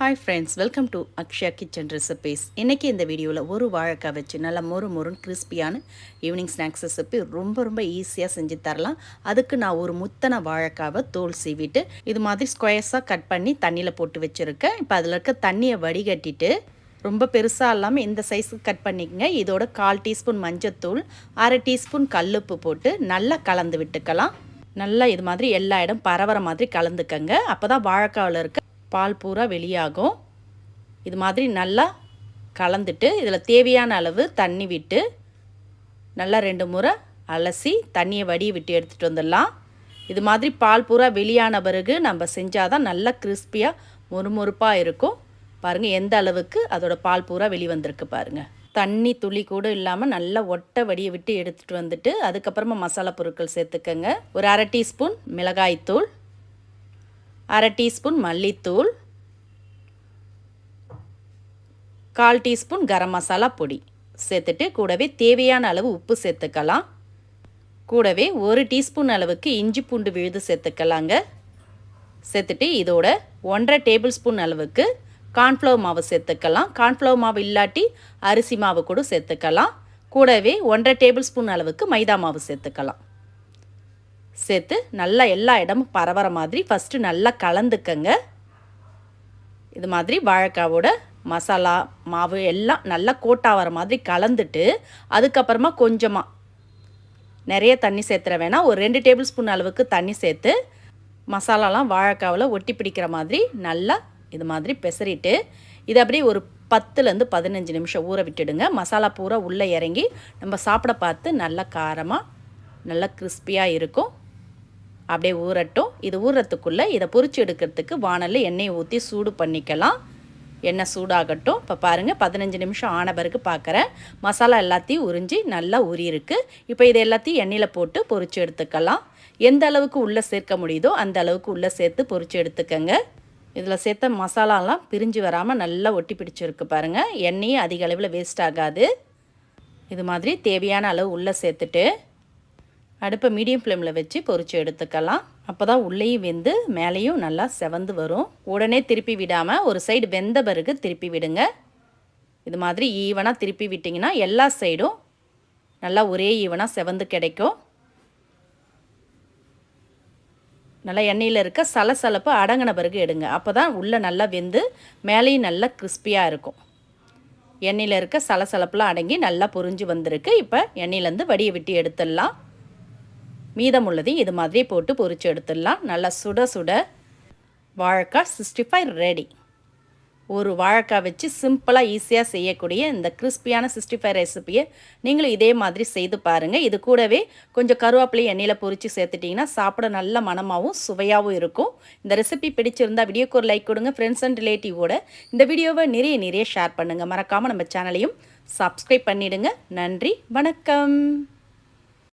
Hi friends welcome to Akshaya kitchen recipes இன்றைக்கி இந்த வீடியோவில் ஒரு வாழைக்காய் வச்சு நல்லா மொறு மொறுன்னு கிறிஸ்பியான ஈவினிங் ஸ்நாக்ஸ் ரெசிபி ரொம்ப ரொம்ப ஈஸியாக செஞ்சு தரலாம். அதுக்கு நான் ஒரு முத்தனை வாழைக்காவை தோல் சீவிட்டு இது மாதிரி ஸ்கொயர்ஸாக கட் பண்ணி தண்ணியில் போட்டு வச்சுருக்கேன். இப்போ அதில் இருக்க தண்ணியை வடிகட்டிட்டு ரொம்ப பெருசாக இல்லாமல் இந்த சைஸுக்கு கட் பண்ணிக்கங்க. இதோட கால் டீஸ்பூன் மஞ்சத்தூள் அரை டீஸ்பூன் கல்லுப்பு போட்டு நல்லா கலந்து விட்டுக்கலாம். நல்லா இது மாதிரி எல்லா இடம் பரவற மாதிரி கலந்துக்கங்க. அப்போ தான் வாழைக்காவில் இருக்க பால் பூரா வெளியாகும். இது மாதிரி நல்லா கலந்துட்டு இதில் தேவையான அளவு தண்ணி விட்டு நல்லா ரெண்டு முறை அலசி தண்ணியை வடிய விட்டு எடுத்துகிட்டு வந்துடலாம். இது மாதிரி பால் பூரா வெளியான பிறகு நம்ம செஞ்சால் தான் நல்லா கிறிஸ்பியாக மொறுமொறுப்பாக இருக்கும். பாருங்கள் எந்த அளவுக்கு அதோட பால் பூரா வெளி வந்திருக்கு பாருங்கள் தண்ணி துளி கூட இல்லாமல் நல்லா ஒட்டை வடியை விட்டு எடுத்துகிட்டு வந்துட்டு அதுக்கப்புறமா மசாலா பொருட்கள் சேர்த்துக்கங்க. ஒரு அரை டீஸ்பூன் மிளகாய்த்தூள். அரை டீஸ்பூன் மல்லித்தூள் கால் டீஸ்பூன் கரம் மசாலா பொடி. சேர்த்துட்டு கூடவே தேவையான அளவு உப்பு சேர்த்துக்கலாம். கூடவே ஒரு டீஸ்பூன் அளவுக்கு இஞ்சி பூண்டு விழுது சேர்த்துக்கலாங்க. சேர்த்துட்டு இதோட ஒன்றரை டேபிள் ஸ்பூன் அளவுக்கு கார்ன்ஃப்ளவர் மாவு சேர்த்துக்கலாம். கார்ன்ஃப்ளவர் மாவு இல்லாட்டி அரிசி மாவு கூட சேர்த்துக்கலாம். கூடவே ஒன்றரை டேபிள் ஸ்பூன் அளவுக்கு மைதா மாவு சேர்த்துக்கலாம். சேர்த்து நல்லா எல்லா இடமும் பரவற மாதிரி ஃபஸ்ட்டு நல்லா கலந்துக்கங்க. இது மாதிரி வாழைக்காவோட மசாலா மாவு எல்லாம் நல்லா கோட்டாகிற மாதிரி கலந்துட்டு அதுக்கப்புறமா கொஞ்சமாக நிறைய தண்ணி சேர்த்துற வேணாம். ஒரு ரெண்டு டேபிள் ஸ்பூன் அளவுக்கு தண்ணி சேர்த்து மசாலாலாம் வாழைக்காவில் ஒட்டி பிடிக்கிற மாதிரி நல்லா இது மாதிரி பெசரிட்டு இது அப்படியே ஒரு பத்துலேருந்து பதினஞ்சு நிமிஷம் ஊற விட்டுடுங்க. மசாலா பூரா உள்ளே இறங்கி நம்ம சாப்பிட பார்த்து நல்லா காரமாக நல்லா கிறிஸ்பியாக இருக்கும். அப்படியே ஊறட்டும். இது ஊறுறதுக்குள்ளே இதை பொறிச்சு எடுக்கிறதுக்கு வானலில் எண்ணெயை ஊற்றி சூடு பண்ணிக்கலாம். எண்ணெய் சூடாகட்டும். இப்போ பாருங்கள் பதினஞ்சு நிமிஷம் ஆன பிறகு பார்க்குறேன் மசாலா எல்லாத்தையும் உறிஞ்சி நல்லா உரியிருக்கு இப்போ இது எல்லாத்தையும் எண்ணெயில் போட்டு பொறிச்சு எடுத்துக்கலாம். எந்த அளவுக்கு உள்ளே சேர்க்க முடியுதோ அந்த அளவுக்கு உள்ளே சேர்த்து பொறிச்சு எடுத்துக்கோங்க. இதில் சேர்த்த மசாலாலாம் பிரிஞ்சு வராமல் நல்லா ஒட்டி பிடிச்சிருக்கு பாருங்கள் எண்ணெயும் அதிக அளவில் வேஸ்ட் ஆகாது. இது மாதிரி தேவையான அளவு உள்ளே சேர்த்துட்டு அடுப்பை மீடியம் ஃப்ளேமில் வச்சு பொறிச்சு எடுத்துக்கலாம். அப்போ தான் உள்ளேயும் வெந்து மேலேயும் நல்லா செவந்து வரும். உடனே திருப்பி விடாமல் ஒரு சைடு வெந்த பிறகு திருப்பி விடுங்க. இது மாதிரி ஈவனாக திருப்பி விட்டிங்கன்னா எல்லா சைடும் நல்லா ஒரே ஈவனாக செவந்து கிடைக்கும். நல்லா எண்ணெயில் இருக்க சலசலப்பு அடங்கின பிறகு எடுங்க. அப்போ தான் உள்ளே நல்லா வெந்து மேலேயும் நல்லா கிறிஸ்பியாக இருக்கும். எண்ணெயில் இருக்க சலசலப்புலாம் அடங்கி நல்லா பொரிஞ்சு வந்திருக்கு. இப்போ எண்ணெயிலேருந்து வடியை விட்டு எடுத்துடலாம். மீதமுள்ளதையும் இது மாதிரி போட்டு பொறிச்சு எடுத்துடலாம். நல்லா சுட சுட வாழைக்காய் சிக்ஸ்டி ஃபைவ் ரெடி ஒரு வாழைக்காய் வச்சு சிம்பிளாக ஈஸியாக செய்யக்கூடிய இந்த கிறிஸ்பியான சிக்ஸ்டி ஃபைவ் ரெசிப்பியை நீங்களும் இதே மாதிரி செய்து பாருங்கள் இது கூடவே கொஞ்சம் கருவேப்பிலை எண்ணெயில் பொரித்து சேர்த்துட்டிங்கன்னா சாப்பிட நல்ல மனமாகவும் சுவையாகவும் இருக்கும். இந்த ரெசிபி பிடிச்சிருந்தா வீடியோக்கு ஒரு லைக் கொடுங்க. ஃப்ரெண்ட்ஸ் அண்ட் ரிலேட்டிவோட இந்த வீடியோவை நிறைய நிறைய ஷேர் பண்ணுங்கள் மறக்காமல் நம்ம சேனலையும் சப்ஸ்கிரைப் பண்ணிவிடுங்க நன்றி வணக்கம்.